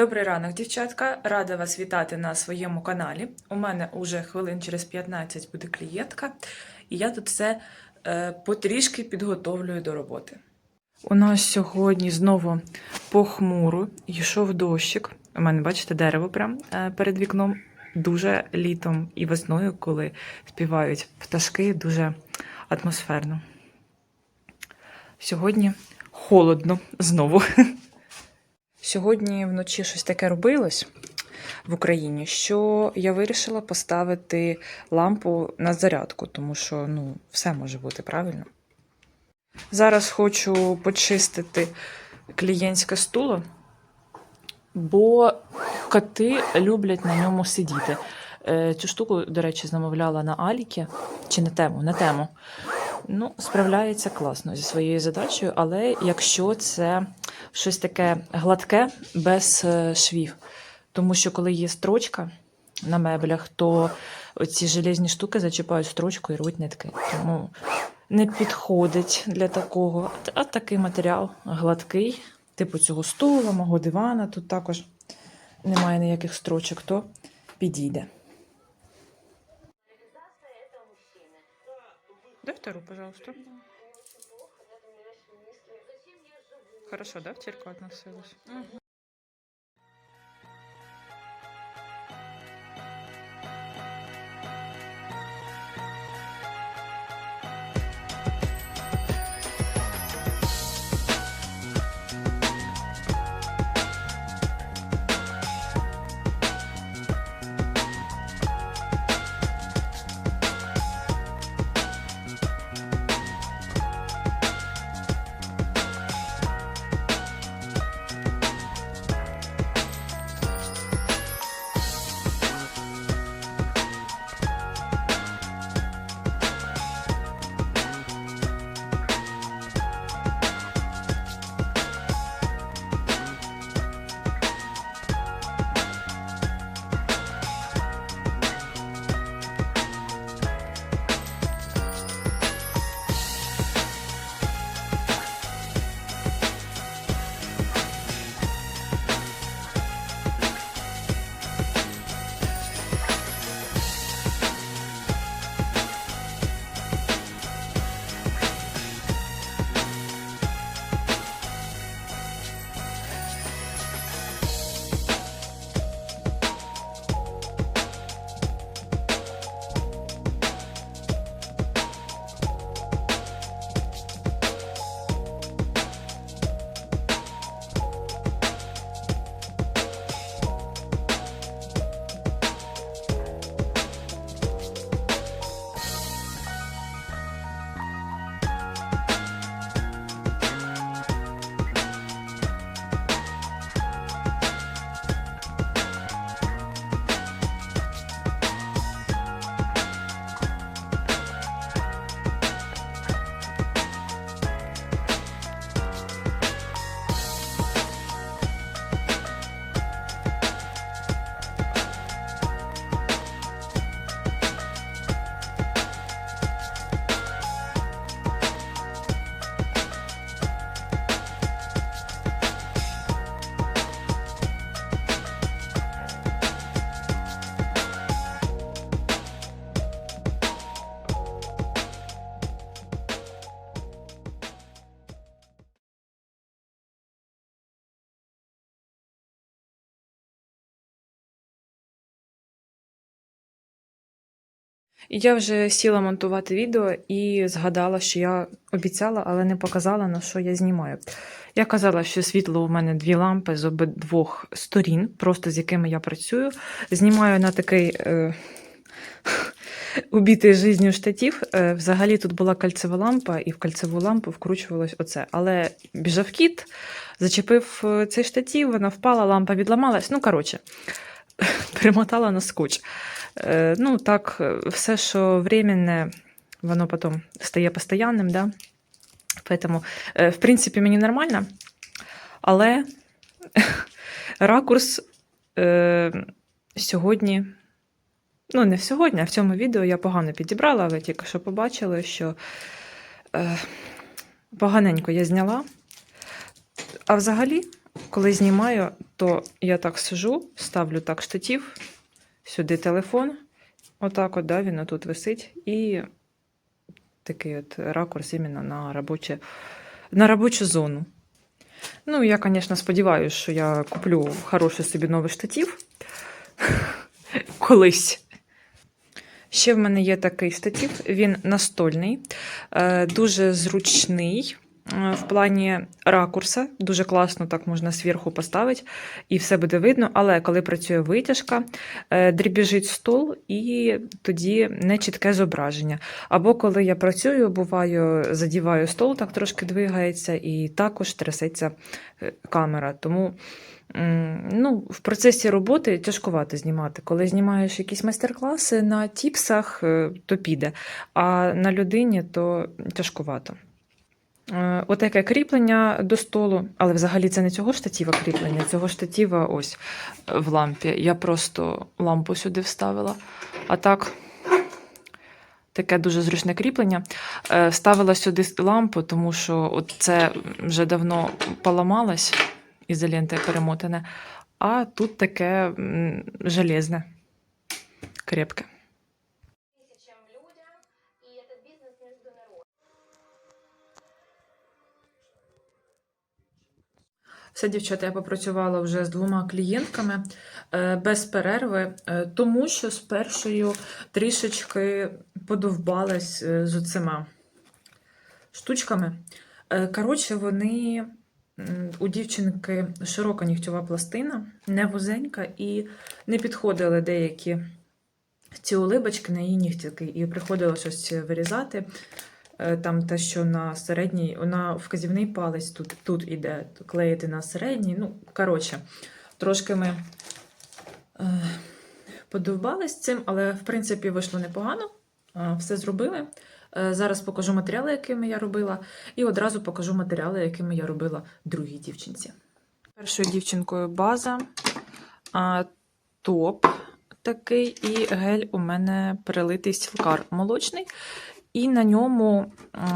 Добрий ранок, дівчатка. Рада вас вітати на своєму каналі. У мене уже хвилин через 15 буде клієнтка, і я тут все е, потрішки підготовлюю до роботи. У нас сьогодні знову похмуро йшов дощик. У мене, бачите, дерево прям е, перед вікном. Дуже літом і весною, коли співають пташки, дуже атмосферно. Сьогодні холодно знову. Сьогодні вночі щось таке робилось в Україні, що я вирішила поставити лампу на зарядку, тому що ну, все може бути правильно. Зараз хочу почистити клієнтське стуло, бо коти люблять на ньому сидіти. Е, Цю штуку, до речі, замовляла на Алікі чи на тему, на тему. Ну, справляється класно зі своєю задачею, але якщо це щось таке гладке без е, швів. Тому що коли є строчка на меблях, то оці железні штуки зачіпають строчку і рвуть нитки. Тому не підходить для такого. А такий матеріал гладкий, типу цього стула, мого дивана, тут також немає ніяких строчок, то підійде. Дай вторую, пожалуйста. Хорошо, да, в терку относилась? Я вже сіла монтувати відео і згадала, що я обіцяла, але не показала, на що я знімаю. Я казала, що світло у мене дві лампи з обидвох сторін, просто з якими я працюю. Знімаю на такий е, убитий жизнью штатів. Е, взагалі тут була кальцева лампа, і в кальцеву лампу вкручувалось оце. Але біжав кіт, зачепив е, цей штатів, вона впала, лампа відламалась. Ну, коротше, перемотала на скотч. Е, Ну, так, е, все, що временне, воно потім стає постоянним, да? Поэтому, е, в принципі, мені нормально, але ракурс сьогодні, ну, не сьогодні, а в цьому відео я погано підібрала, ви тільки що побачили, що е, поганенько я зняла. А взагалі, Коли знімаю, то я так сижу, ставлю так штатив, сюди телефон. Отак от, да, він отут висить. І такий от ракурс іменно на, робоче, на робочу зону. Ну, я, звісно, сподіваюся, що я куплю хороший собі новий штатив колись. Ще в мене є такий штатив, він настольний, е, дуже зручний в плані ракурса. Дуже класно так можна зверху поставити, і все буде видно. Але коли працює витяжка, е, дрібіжить стол, і тоді не чітке зображення. Або коли я працюю, буваю, задіваю стол, так трошки двигається, і також трясеться е, камера. Тому. Ну, в процесі роботи тяжкувато знімати. Коли знімаєш якісь майстер-класи на тіпсах, е, то піде, а на людині то тяжкувато. Е, Отаке кріплення до столу, але взагалі це не цього штатіва кріплення, цього штатіва ось е, в лампі. Я просто лампу сюди вставила. А так, таке дуже зручне кріплення. Е, Вставила сюди лампу, тому що це вже давно поламалось ізолентою перемотане. А тут таке железне, крепке. тысячам людям, и этот бизнес международный. Все, дівчата, я попрацювала вже з двома клієнтками е, без перерви, е, тому що з першою трішечки подовбалась е, з оцима штучками. Е, Коротше, вони м, у дівчинки широка нігтєва пластина, не вузенька, і не підходили деякі ці улибочки на її нігтики, і приходилось щось вирізати. Е, Там те, що на середній, на вказівний палець тут, тут іде клеїти на середній. Ну, коротше, трошки ми е, подовбались цим, але в принципі вийшло непогано. Е, Все зробили. Зараз покажу матеріали, якими я робила, і одразу покажу матеріали, якими я робила другій дівчинці. Першою дівчинкою база, топ такий, і гель у мене перелитий сілкар молочний. І на ньому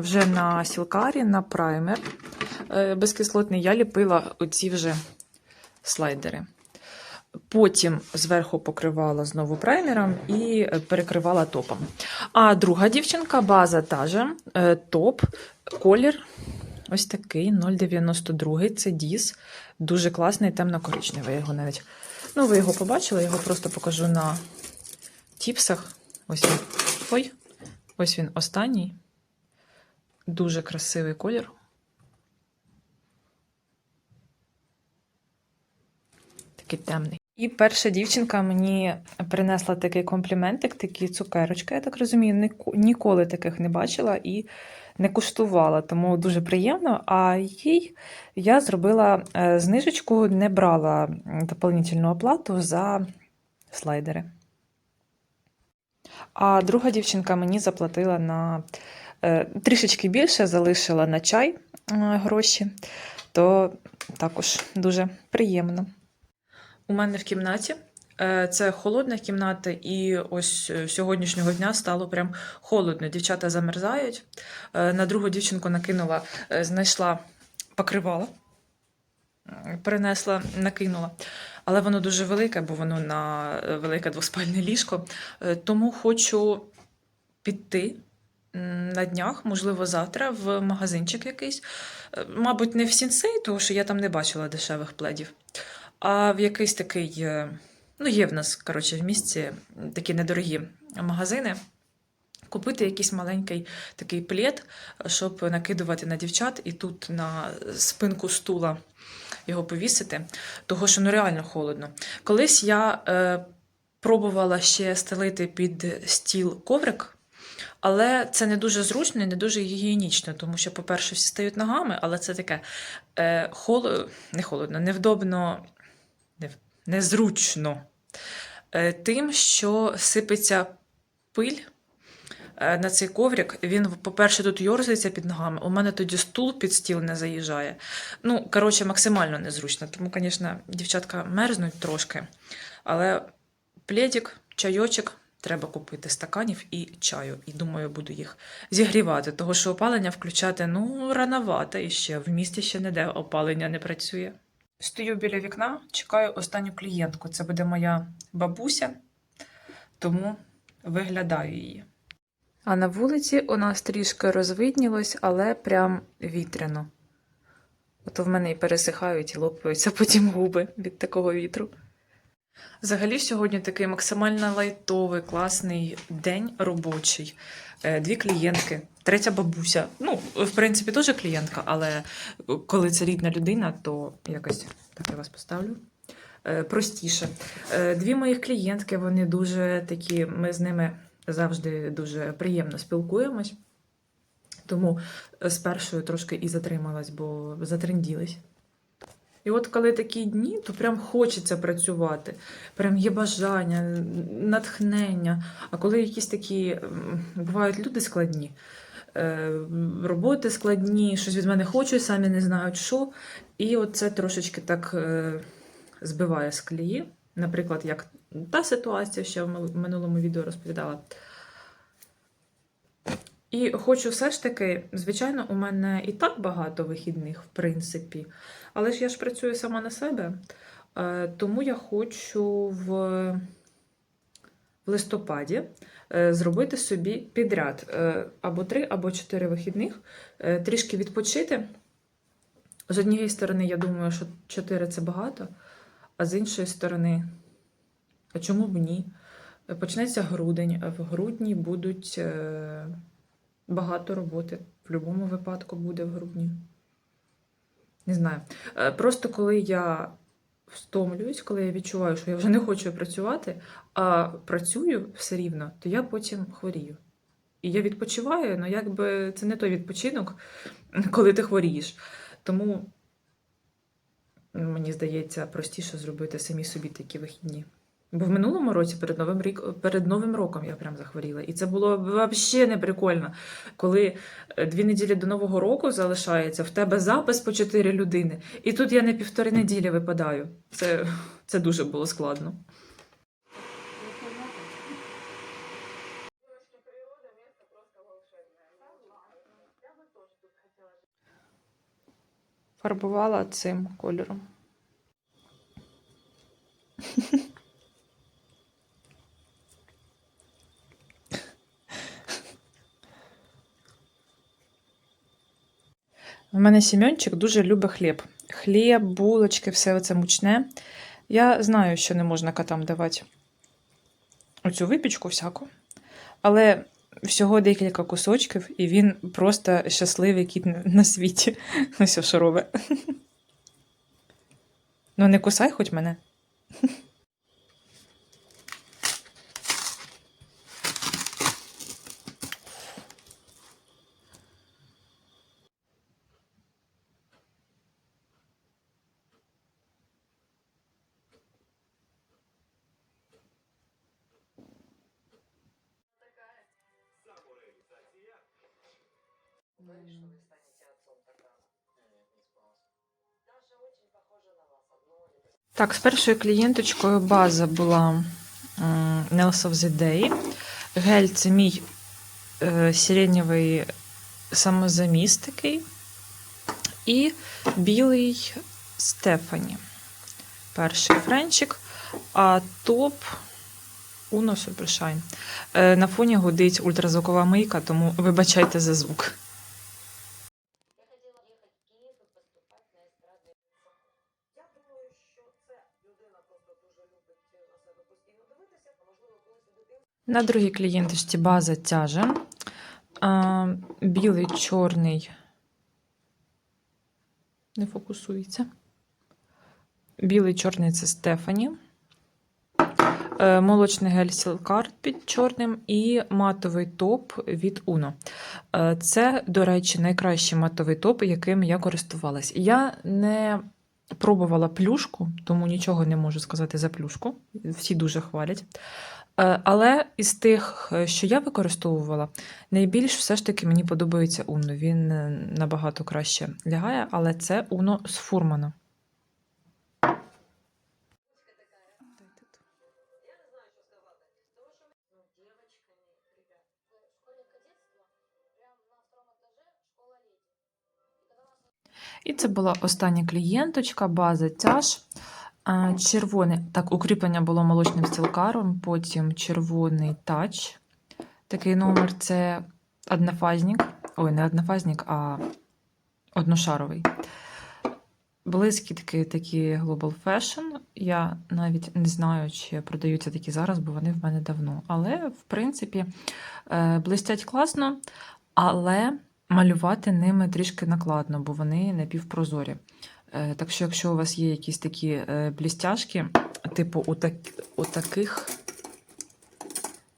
вже на сілкарі, на праймер е, безкислотний, я ліпила оці вже слайдери. Потім зверху покривала знову праймером і е, перекривала топом. А друга дівчинка, база та же, е, топ, колір ось такий 0,92. Це Діс. Дуже класний, темно-коричневий. Його навіть. Ну, ви його побачили, я його просто покажу на тіпсах. Ось. Ой. Ось він останній. Дуже красивий колір. Такий темний. І перша дівчинка мені принесла такий компліментик, такі цукерочки, я так розумію, ніколи таких не бачила і не куштувала, тому дуже приємно. А їй я зробила е, знижечку, не брала м, дополнительну оплату за слайдери. А друга дівчинка мені заплатила на е, трішечки більше, залишила на чай е, гроші, то також дуже приємно. У мене в кімнаті. е, Це холодна кімната, і ось сьогоднішнього дня стало прям холодно. Дівчата замерзають. На другу дівчинку накинула, знайшла покривало, перенесла, накинула. Але воно дуже велике, бо воно на е, велике двоспальне ліжко. Е, Тому хочу піти на днях, можливо, завтра, в магазинчик якийсь. Е, Мабуть, не в сінсей, тому що я там не бачила дешевих пледів, а в якийсь такий. Ну, є в нас, коротше, в місті такі недорогі магазини. Купити якийсь маленький такий плед, щоб накидувати на дівчат і тут на спинку стула його повісити, того що ну реально холодно. Колись я е, пробувала ще стелити під стіл коврик, але це не дуже зручно і не дуже гігієнічно, тому що, по-перше, всі стають ногами, але це таке е, холо... не холодно, невдобно, не... незручно. Е, тим, що сипеться пиль на цей коврик. Він, по-перше, тут йорзається під ногами. У мене тоді стул під стіл не заїжджає. Ну, коротше, максимально незручно. Тому, звісно, дівчатка мерзнуть трошки. Але пледик, чайочок треба купити стаканів і чаю. І думаю, буду їх зігрівати. Того, що опалення включати ну, рановато ще. В місті ще ніде опалення не працює. Стою біля вікна, чекаю останню клієнтку. Це буде моя бабуся, тому виглядаю її. А на вулиці у нас трішки розвиднілось, але прям вітряно. Ото в мене і пересихають, і лопаються потім губи від такого вітру. Взагалі, сьогодні такий максимально лайтовий, класний день робочий. Е, Дві клієнтки, третя бабуся. Ну, в принципі, теж клієнтка, але коли це рідна людина, то якось так я вас поставлю. Е, Простіше. Е, Дві моїх клієнтки, вони дуже такі, ми з ними завжди дуже приємно спілкуємось. Тому е, з першою трошки і затрималась, бо затренділись. І от коли такі дні, то прям хочеться працювати, прям є бажання, натхнення. А коли якісь такі бувають люди складні, е, роботи складні, щось від мене хочуть, самі не знають що. І от це трошечки так е, збиває з колії. Наприклад, як та ситуація, що в минулому відео розповідала. І хочу все ж таки, звичайно, у мене і так багато вихідних, в принципі. Але ж я ж працюю сама на себе, е, тому я хочу в, в листопаді е, зробити собі підряд е, або три, або чотири вихідних, трішки відпочити. З однієї сторони, я думаю, що чотири це багато, а з іншої сторони, а чому б ні? Почнеться грудень, а в грудні будуть е, багато роботи. В будь-якому випадку буде в грудні. Не знаю. Е, Просто коли я втомлююсь, коли я відчуваю, що я вже не хочу працювати, а працюю все рівно, то я потім хворію. І я відпочиваю, але якби це не той відпочинок, коли ти хворієш. Тому мені здається, простіше зробити самі собі такі вихідні. Бо в минулому році перед новим рік перед новим роком я прям захворіла. І це було взагалі не прикольно. Коли е, дві неділі до нового року залишається, в тебе запис по чотири людини, і тут я не півтори неділі випадаю. Це, це дуже було складно. Фарбувала цим кольором. У мене Сім'ончик дуже любить хліб. Хліб, булочки, все це мучне. Я знаю, що не можна котам давати оцю випічку всяку. Але всього декілька кусочків, і він просто щасливий кіт на- світі. Ось що робить. Ну, не кусай хоч мене. Так, з першою клієнточкою база була Nails of the Day. Гель це мій е, сиренєвий самозаміст такий. І білий Стефані. Перший френчик. А топ Uno Supershine. Е, на фоні гудить ультразвукова мийка, тому вибачайте за звук. На другій клієнточці база тяжа. А, білий, чорний. Не фокусується. Білий, чорний це Стефані. Е, Молочний гель Сілкарт під чорним і матовий топ від Uno. Е, Це, до речі, найкращий матовий топ, яким я користувалась. Я не пробувала плюшку, тому нічого не можу сказати за плюшку. Всі дуже хвалять. Е, Але із тих, е, що я використовувала, найбільш все ж таки мені подобається Uno. Він е, набагато краще лягає, але це Uno з фурмана. І це була остання клієнточка, база тяж. А, Червоний, так, укріплення було молочним стілкаром, потім червоний тач. Такий номер це однофазник. Ой, не однофазник, а одношаровий. Блискітки такі Global Fashion. Я навіть не знаю, чи продаються такі зараз, бо вони в мене давно. Але, в принципі, е, блистять класно, але малювати ними трішки накладно, бо вони напівпрозорі. Е, Так що, якщо у вас є якісь такі е, блістяшки, типу у, так, у таких,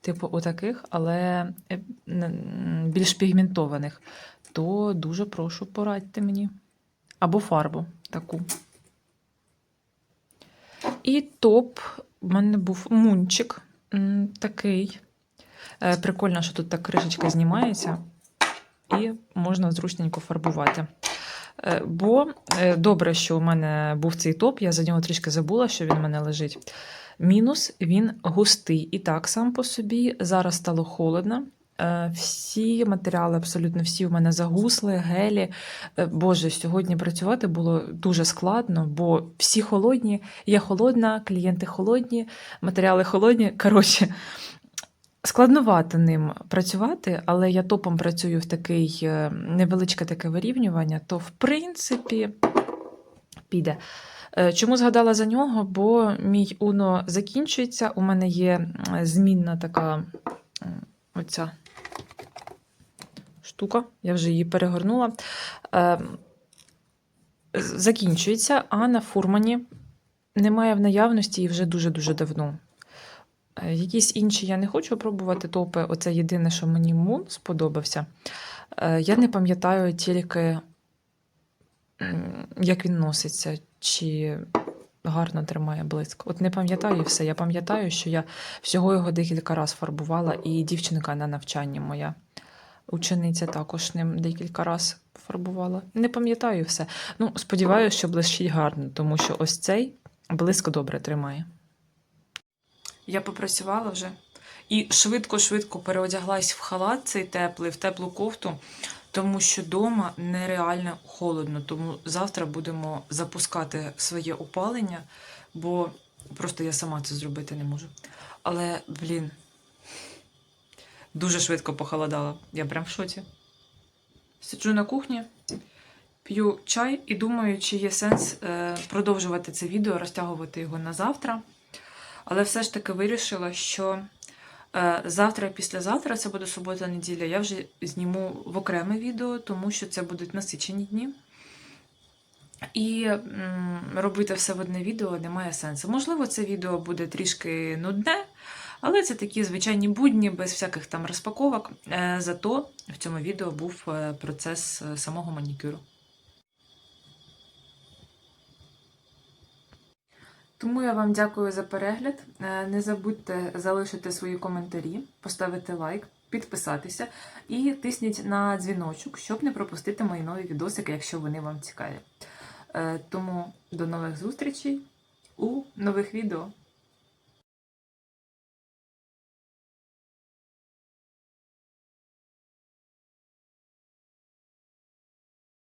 типу у таких, але е, більш пігментованих, то дуже прошу порадьте мені. Або фарбу таку. І топ у мене був мунчик такий. Прикольно, що тут так кришечка знімається, і можна зручненько фарбувати. Е, Бо е, добре, що у мене був цей топ, я за нього трішки забула, що він у мене лежить. Мінус він густий. І так сам по собі. Зараз стало холодно. Е, Всі матеріали, абсолютно всі у мене загусли, гелі. Боже, сьогодні працювати було дуже складно, бо всі холодні, я холодна, клієнти холодні, матеріали холодні. Коротше, складновато ним працювати, але я топом працюю в такий е, невеличке таке вирівнювання, то в принципі піде. Е, Чому згадала за нього? Бо мій Уно закінчується. У мене є змінна така оця штука, я вже її перегорнула. Е, Закінчується, а на фурмані немає в наявності і вже дуже-дуже давно. Е, Якісь інші я не хочу пробувати топи. Оце єдине, що мені мун сподобався. Е, Я не пам'ятаю тільки, як він носиться, чи гарно тримає блиск. От не пам'ятаю все. Я пам'ятаю, що я всього його декілька разів фарбувала, і дівчинка на навчанні моя. Учениця також ним декілька разів фарбувала. Не пам'ятаю все. Ну, сподіваюся, що блищить гарно, тому що ось цей блиск добре тримає. Я попрацювала вже і швидко-швидко переодяглась в халат цей теплий, в теплу кофту, тому що вдома нереально холодно. Тому завтра будемо запускати своє опалення, бо просто я сама це зробити не можу. Але, блін, дуже швидко похолодало. Я прям в шоці. Сиджу на кухні, п'ю чай і думаю, чи є сенс е, продовжувати це відео, розтягувати його на завтра. Але все ж таки вирішила, що е, завтра післязавтра, це буде субота-неділя, я вже зніму в окреме відео, тому що це будуть насичені дні. І робити все в одне відео немає сенсу. Можливо, це відео буде трішки нудне, але це такі звичайні будні, без всяких там розпаковок. Е, Зато в цьому відео був е, процес самого манікюру. Тому я вам дякую за перегляд. Е, Не забудьте залишити свої коментарі, поставити лайк, підписатися і тисніть на дзвіночок, щоб не пропустити мої нові відосики, якщо вони вам цікаві. Е, Тому до нових зустрічей у нових відео.